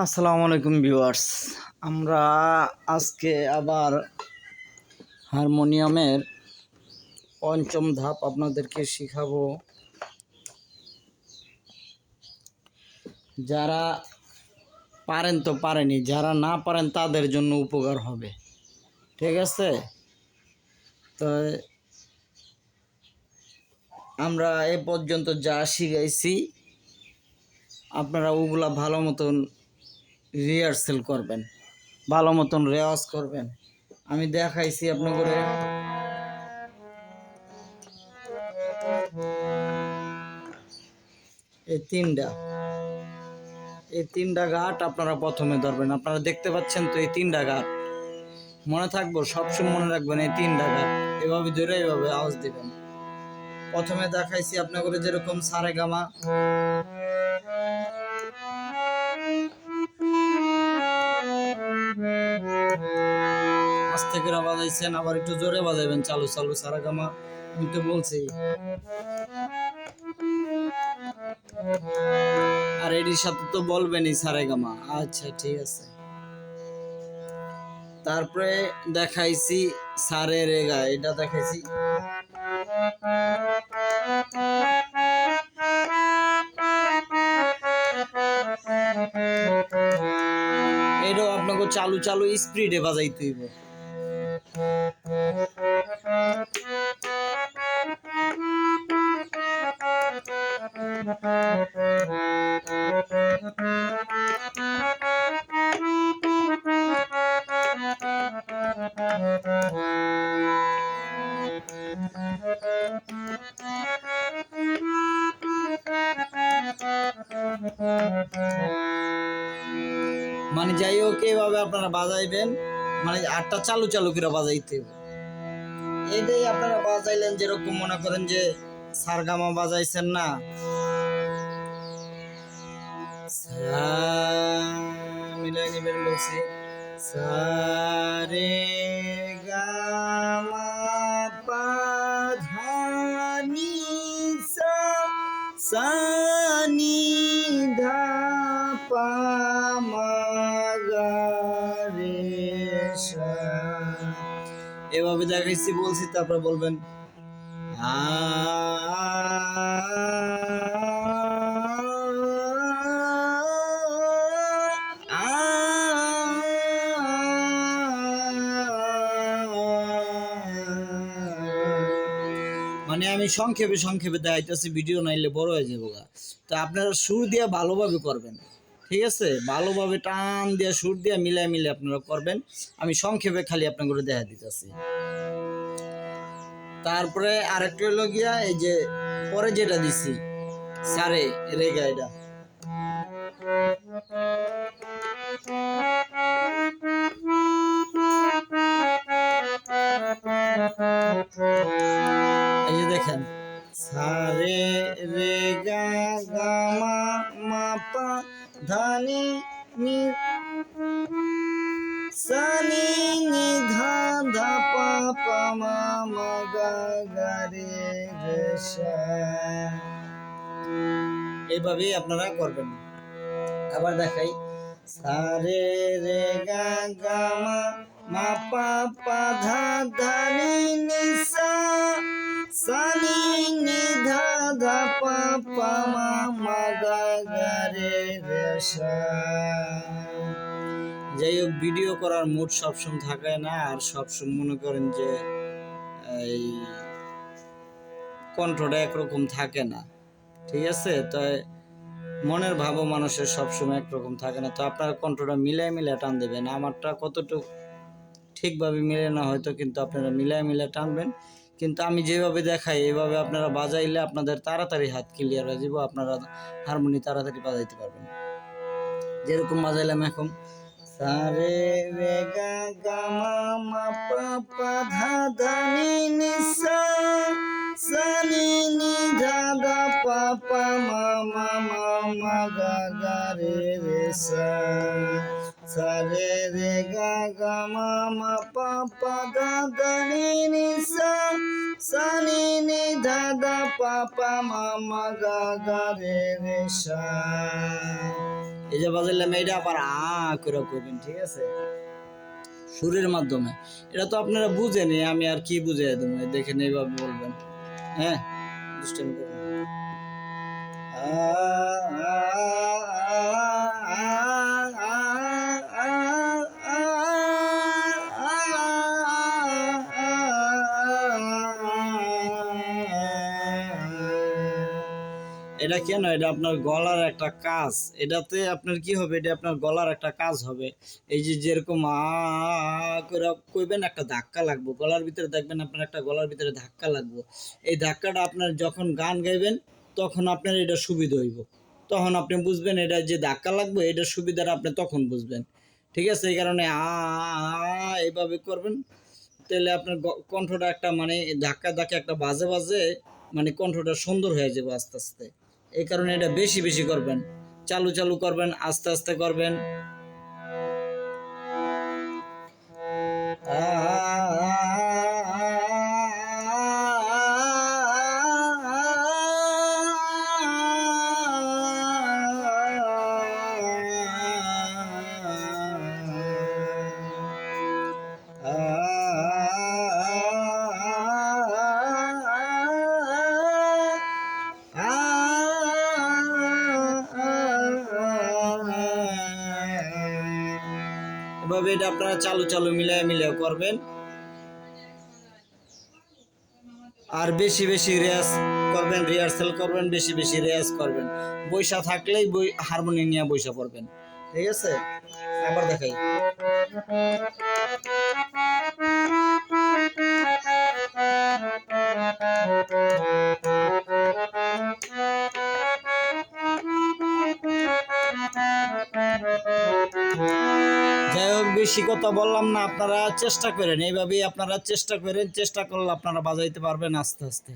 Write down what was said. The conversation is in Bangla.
আসসালামু আলাইকুম ভিউয়ার্স। আমরা আজকে আবার হারমোনিয়ামের পঞ্চম ধাপ আপনাদেরকে শিখাবো। যারা পারেন তো পারেনি যারা না পারেন তাদের জন্য উপকার হবে। ঠিক আছে? তো আমরা এ পর্যন্ত যা শিখাইছি, আপনারা ওগুলা ভালো মতন রিহার্সেল করবেন। ভালো মতন রেওয়াজ করবেন। আমি দেখাইছি আপনাদের এই তিনটা। এই তিনটা ঘাট আপনারা প্রথমে ধরবেন। আপনারা দেখতে পাচ্ছেন তো এই তিনটা ঘাট। মনে থাকব, সবসময় মনে রাখবেন এই তিনটা ঘাট। এভাবে ধরে এভাবে আওয়াজ দিবেন। প্রথমে দেখাইছি আপনাদের যেরকম সারে গামা আস্তে বাজাইছেন, আবার একটু জোরে বাজাইবেন, চালু চালু, সারা গামা। আমি তো বলছি। আর এটির সাথে তো বলবেনই সারে গামা। আচ্ছা ঠিক আছে। তারপরে দেখাইছি সারে রেগা, এটা দেখাইছি। এটাও আপনাকে চালু চালু স্পিডে বাজাইতে হইব। মানে যাই হোক এভাবে আপনারা বাজাইবেন। মানে আটটা চালু চালু করে বাজাইতে এটাই আপনারা বাজাইলেন যেরকম মনে করেন যে সারগামা বাজাইছেন না? মিলাই সারে গামা পাধানি সা এভাবে দেখাইছি বলছি, তারপরে বলবেন মানে আমি সংক্ষেপে সংক্ষেপে দেখাইতেছি, ভিডিও নাইলে বড় হয়ে যাব। তো আপনারা সুর দিয়ে ভালোভাবে করবেন ঠিক আছে ভালোভাবে টান দিয়ে, সুর দিয়ে মিলাই মিলে আপনারা করবেন। আমি সংক্ষেপে খালি আপনাকে দেখা দিতেছি। তারপরে আরেকটা হলো গিয়া, এই যে পরে যেটা দিছি, সারে, রেগা এটা। এই যে দেখেন, সারে রে গা গা মা মা পা ধানি সানি নি ধা ধা মা মা গা সা এইভাবেই আপনারা করবেন। আবার দেখাই। সারে রে গা গা মা মা পা পা ধা ধা নি নি সা সানি নি ধা পা পা মা মা সা যাই হোক ভিডিও করার মুড সবসময় থাকে না, আর সবসময় মনে করেন যে, এই কণ্ঠটা একরকম থাকে না। ঠিক আছে? তো মনের ভাবও মানুষের সবসময় একরকম থাকে না। তো আপনারা কণ্ঠটা মিলাই মিলাই টান দেবেন। আমারটা কতটুকু ঠিকভাবে মিলে না, হয়তো কিন্তু আপনারা মিলাই মিলাই টানবেন। কিন্তু আমি যেভাবে দেখাই, এভাবে আপনারা বাজাইলে আপনাদের তাড়াতাড়ি হাত ক্লিয়ার হয়ে যাব, আপনারা হারমোনি তাড়াতাড়ি বাজাইতে পারবেন। যেরকম বাজাইলাম এখন। সারে রে গা গা মা পা পা ধা ধা নি নি সা সা নি নি ধা ধা পা পা মা মা মা মা গা গা রে রে সা। সারে রে গা গা মা মা পা পা ধা ধা নি নি সা সা নি নি ধা ধা পা পা মা মা গা গা রে রে সা। এই যে বাজাইলাম এটা আবার আ করে করবেন ঠিক আছে? সুরের মাধ্যমে। এটা তো আপনারা বুঝেনি আমি আর কি বুঝে দেবো? দেখেন এইভাবে বলবেন। হ্যাঁ? দুষ্টামি করবেন। আ, এটা কেন? এটা আপনার গলার একটা কাজ। এটাতে আপনার কি হবে? এটা আপনার গলার একটা কাজ হবে। এই যে যেরকম করে কইবেন, একটা ধাক্কা লাগবে। গলার ভিতরে দেখবেন আপনার একটা গলার ভিতরে ধাক্কা লাগবো। এই ধাক্কাটা আপনার যখন গান গাইবেন, তখন আপনার এটা সুবিধা হইব। তখন আপনি বুঝবেন এটা যে ধাক্কা লাগবে এটার সুবিধাটা আপনি তখন বুঝবেন। ঠিক আছে? এই কারণে আ এইভাবে করবেন। তাহলে আপনার কণ্ঠটা একটা মানে ধাক্কা ধাক্কা একটা বাজে বাজে মানে কণ্ঠটা সুন্দর হয়ে যাবে আস্তে আস্তে। এই কারণে এটা বেশি বেশি করবেন। চালু চালু করবেন আস্তে আস্তে করবেন। এভাবে এটা আপনারা চালু চালু মিলায় মিলিয়ে করবেন। আর বেশি বেশি রেয়াজ করবেন রিহার্সেল করবেন, বেশি বেশি রেয়াজ করবেন। বৈশা থাকলেই বই হারমোনিয়াম নিয়ে বৈশা পড়বেন। ঠিক আছে? আবার দেখাই। বেশি কথা বললাম না, আপনারা চেষ্টা করেন। এইভাবেই আপনারা চেষ্টা করেন, চেষ্টা করলে আপনারা বাজাইতে পারবেন আস্তে আস্তে।